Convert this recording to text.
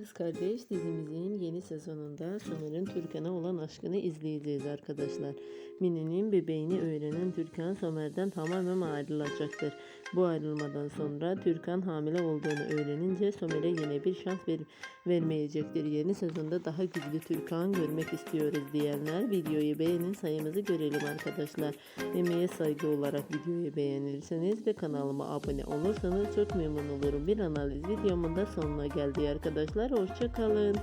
Kız Kardeş dizimizin yeni sezonunda Somer'in Türkan'a olan aşkını izleyeceğiz arkadaşlar. Mine'nin bebeğini öğrenen Türkan Somer'den tamamen ayrılacaktır. Bu ayrılmadan sonra Türkan hamile olduğunu öğrenince Somer'e yine bir şans ver vermeyecektir. Yeni sezonda daha güçlü Türkan görmek istiyoruz diyenler videoyu beğenin sayımızı görelim arkadaşlar. Emeğe saygı olarak videoyu beğenirseniz ve kanalıma abone olursanız çok memnun olurum. Bir analiz videomun da sonuna geldi arkadaşlar kadar hoşçakalın.